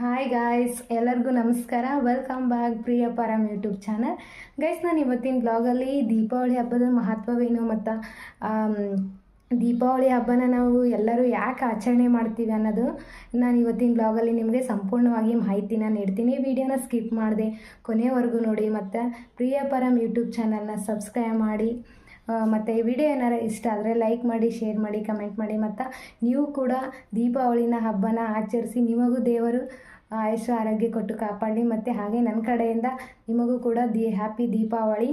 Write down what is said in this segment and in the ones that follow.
Hi guys ಎಲ್ಲರಿಗೂ ನಮಸ್ಕಾರ. Welcome back Priya Param YouTube channel guys ನಾನು ಇವತ್ತಿನ ಬ್ಲಾಗಲ್ಲಿ ದೀಪಾವಳಿ ಹಬ್ಬದ ಮಹತ್ವವೇನು ಮತ್ತು ದೀಪಾವಳಿ ಹಬ್ಬನ ನಾವು ಎಲ್ಲರೂ ಯಾಕೆ ಆಚರಣೆ ಮಾಡ್ತೀವಿ ಅನ್ನೋದು ನಾನು ಇವತ್ತಿನ ಬ್ಲಾಗಲ್ಲಿ ನಿಮಗೆ ಸಂಪೂರ್ಣವಾಗಿ ಮಾಹಿತಿನ ನೀಡ್ತೀನಿ. ವಿಡಿಯೋನ ಸ್ಕಿಪ್ ಮಾಡಿದೆ ಕೊನೆವರೆಗೂ ನೋಡಿ ಮತ್ತು, ಪ್ರಿಯ ಪರಮ್ ಯೂಟ್ಯೂಬ್ ಚಾನಲ್ನ ಸಬ್ಸ್ಕ್ರೈಬ್ ಮಾಡಿ. ಮತ್ತು ಈ ವಿಡಿಯೋ ಏನಾರ ಇಷ್ಟ ಆದರೆ ಲೈಕ್ ಮಾಡಿ ಶೇರ್ ಮಾಡಿ ಕಮೆಂಟ್ ಮಾಡಿ, ಮತ್ತು ನೀವು ಕೂಡ ದೀಪಾವಳಿನ ಹಬ್ಬನ ಆಚರಿಸಿ ನಿಮಗೂ ದೇವರು ಆಯುಷ ಆರೋಗ್ಯ ಕೊಟ್ಟು ಕಾಪಾಡಲಿ. ಮತ್ತು ಹಾಗೆ ನನ್ನ ಕಡೆಯಿಂದ ನಿಮಗೂ ಕೂಡ the happy Deepavali.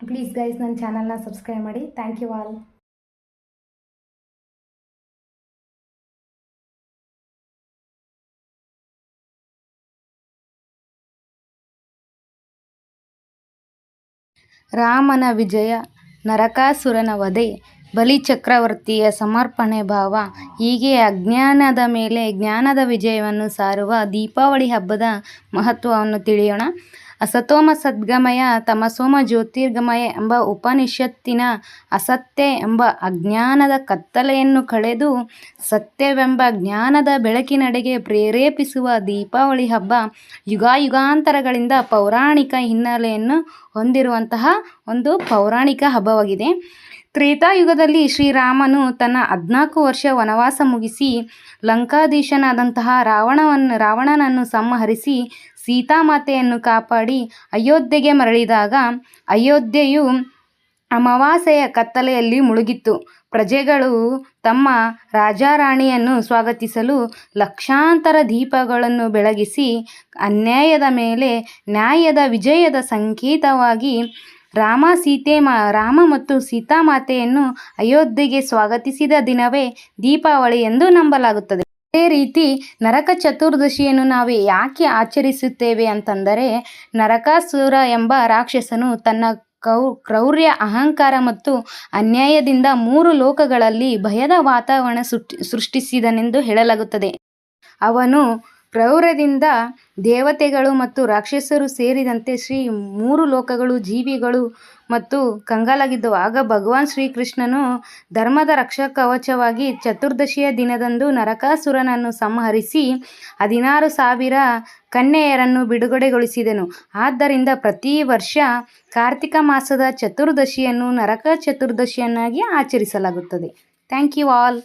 Please guys ನನ್ನ ಚಾನಲ್ನ ಸಬ್ಸ್ಕ್ರೈಬ್ ಮಾಡಿ. ಥ್ಯಾಂಕ್ ಯು ಆಲ್ ರಾಮನ ವಿಜಯ. ನರಕಾಸುರನ ವಧೆ ಬಲಿಚಕ್ರವರ್ತಿಯ ಸಮರ್ಪಣೆ ಭಾವ. ಹೀಗೆ ಅಜ್ಞಾನದ ಮೇಲೆ ಜ್ಞಾನದ ವಿಜಯವನ್ನು ಸಾರುವ ದೀಪಾವಳಿ ಹಬ್ಬದ ಮಹತ್ವವನ್ನು ತಿಳಿಯೋಣ. ಅಸತೋಮ ಸದ್ಗಮಯ ತಮಸೋಮ ಜ್ಯೋತಿರ್ಗಮಯ ಎಂಬ ಉಪನಿಷತ್ತಿನ ಅಸತ್ಯ ಎಂಬ ಅಜ್ಞಾನದ ಕತ್ತಲೆಯನ್ನು ಕಳೆದು ಸತ್ಯವೆಂಬ ಜ್ಞಾನದ ಬೆಳಕಿನಡೆಗೆ ಪ್ರೇರೇಪಿಸುವ ದೀಪಾವಳಿ ಹಬ್ಬ ಯುಗಾಯುಗಾಂತರಗಳಿಂದ ಪೌರಾಣಿಕ ಹಿನ್ನೆಲೆಯನ್ನು ಹೊಂದಿರುವಂತಹ ಒಂದು ಪೌರಾಣಿಕ ಹಬ್ಬವಾಗಿದೆ. ತ್ರೇತಾಯುಗದಲ್ಲಿ ಶ್ರೀರಾಮನು ತನ್ನ ಹದಿನಾಲ್ಕು ವರ್ಷ ವನವಾಸ ಮುಗಿಸಿ ಲಂಕಾಧೀಶನಾದಂತಹ ರಾವಣವನ್ನು ರಾವಣನನ್ನು ಸಂಹರಿಸಿ ಸೀತಾಮಾತೆಯನ್ನು ಕಾಪಾಡಿ ಅಯೋಧ್ಯೆಗೆ ಮರಳಿದಾಗ ಅಯೋಧ್ಯೆಯು ಅಮಾವಾಸ್ಯೆಯ ಕತ್ತಲೆಯಲ್ಲಿ ಮುಳುಗಿತ್ತು. ಪ್ರಜೆಗಳು ತಮ್ಮ ರಾಜಾರಾಣಿಯನ್ನು ಸ್ವಾಗತಿಸಲು ಲಕ್ಷಾಂತರ ದೀಪಗಳನ್ನು ಬೆಳಗಿಸಿ ಅನ್ಯಾಯದ ಮೇಲೆ ನ್ಯಾಯದ ವಿಜಯದ ಸಂಕೇತವಾಗಿ ರಾಮ ಸೀತೆ ಮಾ, ರಾಮ ಮತ್ತು ಸೀತಾಮಾತೆಯನ್ನು ಅಯೋಧ್ಯೆಗೆ ಸ್ವಾಗತಿಸಿದ ದಿನವೇ ದೀಪಾವಳಿ ಎಂದು ನಂಬಲಾಗುತ್ತದೆ. ಅದೇ ರೀತಿ ನರಕ ಚತುರ್ದಶಿಯನ್ನು ನಾವು ಯಾಕೆ ಆಚರಿಸುತ್ತೇವೆ ಅಂತಂದರೆ, ನರಕಾಸುರ ಎಂಬ ರಾಕ್ಷಸನು ತನ್ನ ಕೌ, ಕ್ರೌರ್ಯ, ಅಹಂಕಾರ ಮತ್ತು ಅನ್ಯಾಯದಿಂದ ಮೂರು ಲೋಕಗಳಲ್ಲಿ ಭಯದ ವಾತಾವರಣ ಸೃಷ್ಟಿಸಿದನೆಂದು ಹೇಳಲಾಗುತ್ತದೆ. ಅವನು ಕ್ರೌರ್ಯದಿಂದ ದೇವತೆಗಳು ಮತ್ತು ರಾಕ್ಷಸರು ಸೇರಿದಂತೆ ಶ್ರೀ ಮೂರು ಲೋಕಗಳು, ಜೀವಿಗಳು ಮತ್ತು ಕಂಗಾಲಾಗಿದ್ದವು. ಆಗ ಭಗವಾನ್ ಶ್ರೀಕೃಷ್ಣನು ಧರ್ಮದ ರಕ್ಷಕವಚವಾಗಿ ಚತುರ್ದಶಿಯ ದಿನದಂದು ನರಕಾಸುರನನ್ನು ಸಂಹರಿಸಿ ಹದಿನಾರು ಸಾವಿರ ಕನ್ಯೆಯರನ್ನು ಬಿಡುಗಡೆಗೊಳಿಸಿದನು. ಆದ್ದರಿಂದ ಪ್ರತಿ ವರ್ಷ ಕಾರ್ತಿಕ ಮಾಸದ ಚತುರ್ದಶಿಯನ್ನು ನರಕ ಚತುರ್ದಶಿಯನ್ನಾಗಿ ಆಚರಿಸಲಾಗುತ್ತದೆ. Thank you all.